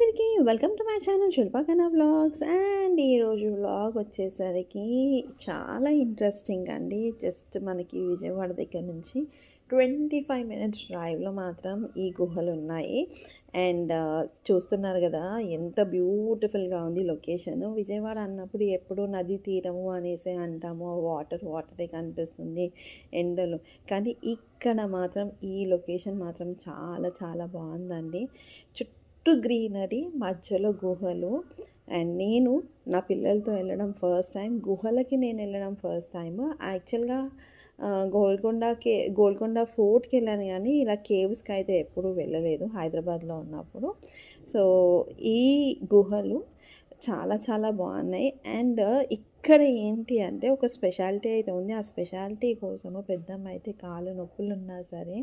అందరికీ welcome to my channel Shilpakana vlogs. And ఈరోజు vlog వచ్చేసరికి చాలా ఇంట్రెస్టింగ్ అండి. జస్ట్ మనకి విజయవాడ దగ్గర నుంచి ట్వంటీ ఫైవ్ మినిట్స్ డ్రైవ్లో మాత్రం ఈ గుహలు ఉన్నాయి. అండ్ చూస్తున్నారు కదా ఎంత బ్యూటిఫుల్గా ఉంది లొకేషన్. విజయవాడ అన్నప్పుడు ఎప్పుడు నది తీరము అనేసి అంటాము. వాటర్ వాటరే కనిపిస్తుంది ఎండలు. కానీ ఇక్కడ మాత్రం ఈ లొకేషన్ మాత్రం చాలా చాలా బాగుందండి. చుట్టూ గ్రీనరీ మధ్యలో గుహలు. అండ్ నేను నా పిల్లలతో వెళ్ళడం ఫస్ట్ టైం గుహలకి నేను వెళ్ళడం ఫస్ట్ టైం. యాక్చువల్గా గోల్కొండకి గోల్కొండ ఫోర్ట్కి వెళ్ళాను కానీ ఇలా కేవ్స్కి అయితే ఎప్పుడూ వెళ్ళలేదు హైదరాబాద్లో ఉన్నప్పుడు. సో ఈ గుహలు చాలా చాలా బాగున్నాయి. అండ్ uh, ఇక్కడ ఏంటి అంటే ఒక స్పెషాలిటీ అయితే ఉంది. ఆ స్పెషాలిటీ కోసము పెద్దమ్మ అయితే కాలు నొప్పులు ఉన్నా సరే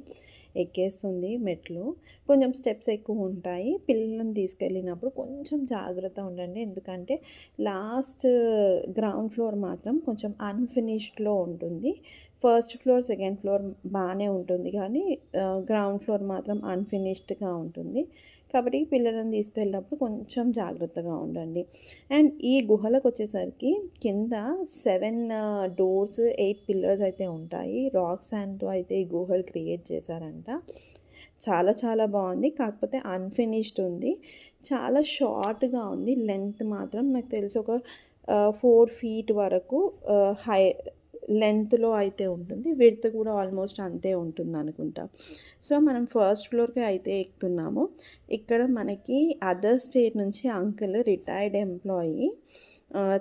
ఎక్కేస్తుంది మెట్లు. కొంచెం స్టెప్స్ ఎక్కువ ఉంటాయి. పిల్లలను తీసుకెళ్ళినప్పుడు కొంచెం జాగ్రత్త ఉండండి. ఎందుకంటే లాస్ట్ uh, గ్రౌండ్ ఫ్లోర్ మాత్రం కొంచెం అన్ఫినిష్డ్లో ఉంటుంది. ఫస్ట్ ఫ్లోర్ సెకండ్ ఫ్లోర్ బాగానే ఉంటుంది కానీ uh, గ్రౌండ్ ఫ్లోర్ మాత్రం అన్ఫినిష్డ్గా ఉంటుంది. కాబట్టి పిల్లలను తీసుకెళ్ళినప్పుడు కొంచెం జాగ్రత్తగా ఉండండి. అండ్ ఈ గుహలకు వచ్చేసరికి కింద సెవెన్ డోర్స్ ఎయిట్ పిల్లర్స్ అయితే ఉంటాయి. రాక్ శాండ్తో అయితే ఈ గుహలు క్రియేట్ చేశారంట. చాలా చాలా బాగుంది. కాకపోతే అన్ఫినిష్డ్ ఉంది. చాలా షార్ట్గా ఉంది. లెంత్ మాత్రం నాకు తెలిసి ఒక ఫోర్ ఫీట్ వరకు హై లెంత్లో అయితే ఉంటుంది విడ్త్ కూడా ఆల్మోస్ట్ అంతే ఉంటుంది అనుకుంటా సో మనం ఫస్ట్ ఫ్లోర్కి అయితే ఎక్కుతున్నాము. ఇక్కడ మనకి అదర్ స్టేట్ నుంచి అంకుల్ రిటైర్డ్ ఎంప్లాయీ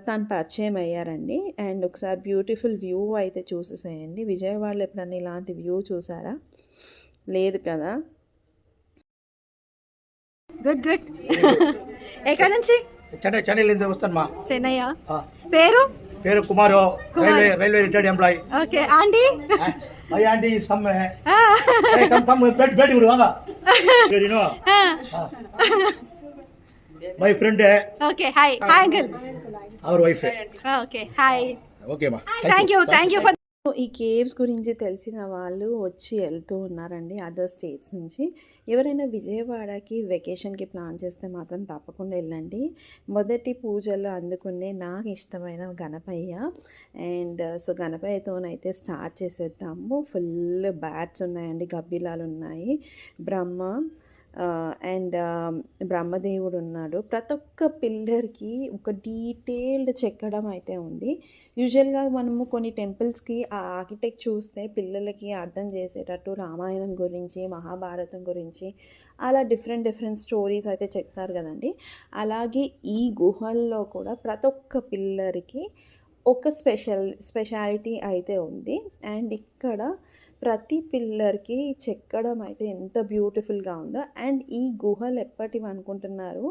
తను పరిచయం అయ్యారండి. అండ్ ఒకసారి బ్యూటిఫుల్ వ్యూ అయితే చూసేసేయండి. విజయవాడలో ఎప్పుడన్నా ఇలాంటి వ్యూ చూసారా? లేదు కదా? Good good. ఎక్కడి నుంచి? చెన్నై చెన్నైలింದ వస్తాను మా. చెన్నయ్య ఆ, పేరు? పేరు Kumar railway railway retired employee okay aunty my aunty some come come bed bed good వాంగ you know my friend okay hi hi uncle our wife okay hi okay మా thank you thank you for ఈ caves గురించి తెలిసిన వాళ్ళు వచ్చి వెళ్తూ ఉన్నారండి other states నుంచి. ఎవరైనా విజయవాడకి వెకేషన్కి ప్లాన్ చేస్తే మాత్రం తప్పకుండా వెళ్ళండి. మొదటి పూజలు అందుకునే నాకు ఇష్టమైన గణపయ్య అండ్ సో గణపయ్యతోనైతే స్టార్ట్ చేసేద్దాము. ఫుల్ బ్యాట్స్ ఉన్నాయండి గబ్బిలాలు ఉన్నాయి. బ్రహ్మ అండ్ బ్రహ్మదేవుడు ఉన్నాడు ప్రతి ఒక్క పిల్లర్కి ఒక డీటెయిల్డ్ చెక్కడం అయితే ఉంది. యూజువల్గా మనము కొన్ని టెంపుల్స్కి ఆ ఆర్కిటెక్ట్ చూస్తే పిల్లలకి అర్థం చేసేటట్టు రామాయణం గురించి మహాభారతం గురించి అలా డిఫరెంట్ డిఫరెంట్ స్టోరీస్ అయితే చెప్తారు కదండి. అలాగే ఈ గుహల్లో కూడా ప్రతి ఒక్క పిల్లర్కి ఒక స్పెషల్ స్పెషాలిటీ అయితే ఉంది. అండ్ ఇక్కడ ప్రతి పిల్లర్కి చెక్కడం అయితే ఎంత బ్యూటిఫుల్గా ఉందో అండ్ ఈ గుహలు ఎప్పటివి అనుకుంటున్నారు?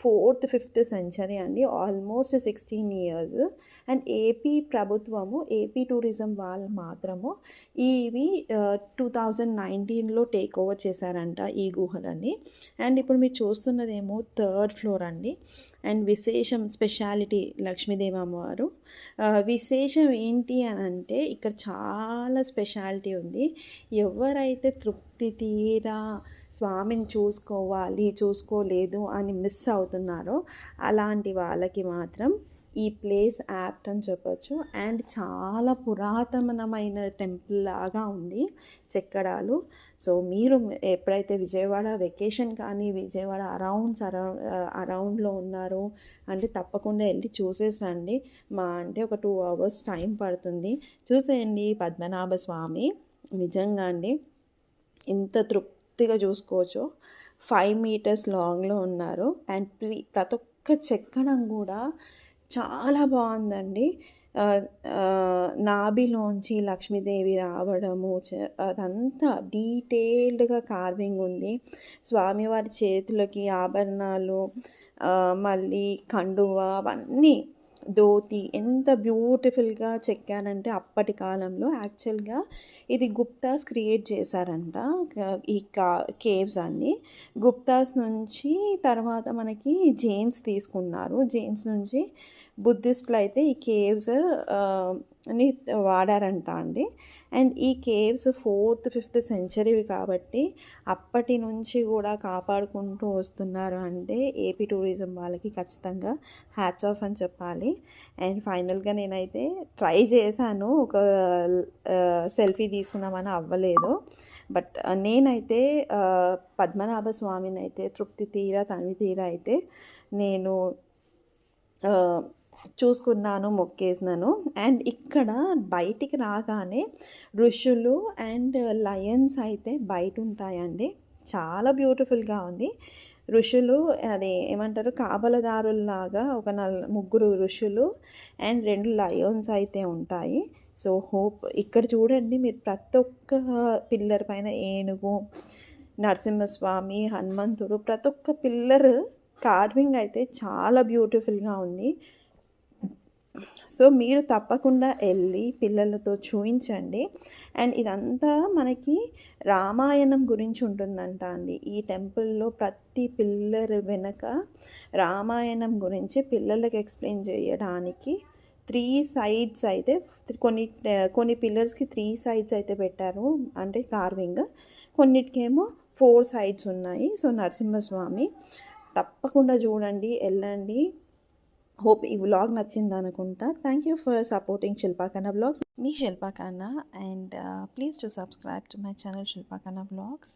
ఫోర్త్ ఫిఫ్త్ సెంచరీ అండి. Almost sixteen years. And AP ప్రభుత్వము ఏపీ టూరిజం వాళ్ళు మాత్రము ఇవి టూ థౌజండ్ నైన్టీన్లో టేక్ ఓవర్ చేశారంట ఈ గుహలని అండ్ ఇప్పుడు మీరు చూస్తున్నదేమో థర్డ్ ఫ్లోర్ అండి. అండ్ విశేషం స్పెషాలిటీ లక్ష్మీదేవి అమ్మవారు విశేషం ఏంటి అని అంటే ఇక్కడ చాలా స్పెషాలిటీ ఉంది. ఎవరైతే తృప్తి తీరా స్వామిని చూసుకోవాలి చూసుకోలేదు అని మిస్ అవుతున్నారో అలాంటి వాళ్ళకి మాత్రం ఈ ప్లేస్ యాప్ట్ అని చెప్పొచ్చు. అండ్ చాలా పురాతనమైన టెంపుల్ లాగా ఉంది చెక్కడాలు. సో మీరు ఎప్పుడైతే విజయవాడ వెకేషన్ కానీ విజయవాడ అరౌండ్స్ అరౌండ్ అరౌండ్లో ఉన్నారో అంటే తప్పకుండా వెళ్ళి చూసేసి రండి. మా అంటే ఒక టూ అవర్స్ టైం పడుతుంది. చూసేయండి పద్మనాభ స్వామి. నిజంగా అండి ఇంత పూర్తిగా చూసుకోవచ్చు. ఫైవ్ మీటర్స్ లాంగ్లో ఉన్నారు. అండ్ ప్రి ప్రతి ఒక్క చెక్కడం కూడా చాలా బాగుందండి. నాభిలోంచి లక్ష్మీదేవి రావడము చ- అదంతా డీటెయిల్డ్గా కార్వింగ్ ఉంది. స్వామివారి చేతులకి ఆభరణాలు మళ్ళీ కండువ అవన్నీ ధోతి ఎంత బ్యూటిఫుల్గా చెక్కారంటే అప్పటి కాలంలో యాక్చువల్గా ఇది గుప్తాస్ క్రియేట్ చేశారంట. ఈ కా కేవ్స్ అన్ని. గుప్తాస్ నుంచి తర్వాత మనకి జైన్స్ తీసుకున్నారు. జైన్స్ నుంచి బుద్ధిస్టులు అయితే ఈ కేవ్స్ని వాడారంట అండి. అండ్ ఈ కేవ్స్ ఫోర్త్ ఫిఫ్త్ సెంచరీవి కాబట్టి అప్పటి నుంచి కూడా కాపాడుకుంటూ వస్తున్నారు అంటే ఏపీ టూరిజం వాళ్ళకి ఖచ్చితంగా హ్యాచ్ ఆఫ్ అని చెప్పాలి. అండ్ ఫైనల్గా నేనైతే ట్రై చేశాను ఒక సెల్ఫీ తీసుకుందామని అవ్వలేదు. బట్ నేనైతే పద్మనాభ స్వామిని అయితే తృప్తి తీర తనివి తీర అయితే నేను చూసుకున్నాను మొక్కేసినాను. అండ్ ఇక్కడ బయటికి రాగానే ఋషులు అండ్ లయన్స్ అయితే బయట ఉంటాయండి చాలా బ్యూటిఫుల్గా ఉంది. ఋషులు అది ఏమంటారు కాపలదారుల్లాగా ఒక నల్ ముగ్గురు ఋషులు అండ్ రెండు లయన్స్ అయితే ఉంటాయి. సో హోప్ ఇక్కడ చూడండి మీరు ప్రతి ఒక్క పిల్లర్ పైన ఏనుగు నరసింహస్వామి హనుమంతుడు ప్రతి ఒక్క పిల్లర్ కార్వింగ్ అయితే చాలా బ్యూటిఫుల్గా ఉంది. సో మీరు తప్పకుండా వెళ్ళి పిల్లలతో చూపించండి అండ్ ఇదంతా మనకి రామాయణం గురించి ఉంటుందంట అండి. ఈ టెంపుల్లో ప్రతి పిల్లర్ వెనక రామాయణం గురించి పిల్లలకు ఎక్స్ప్లెయిన్ చేయడానికి త్రీ సైడ్స్ అయితే కొన్ని కొన్ని పిల్లర్స్కి త్రీ సైడ్స్ అయితే పెట్టారు. అంటే కార్వింగ్. కొన్నిటికేమో ఫోర్ సైడ్స్ ఉన్నాయి. సో నరసింహస్వామి తప్పకుండా చూడండి వెళ్ళండి. హోప్ ఈ వ్లాగ్ నచ్చింది అనుకుంటా. Thank you for supporting Shilpakanna blogs me Shilpakanna and please to subscribe to my channel Shilpakanna blogs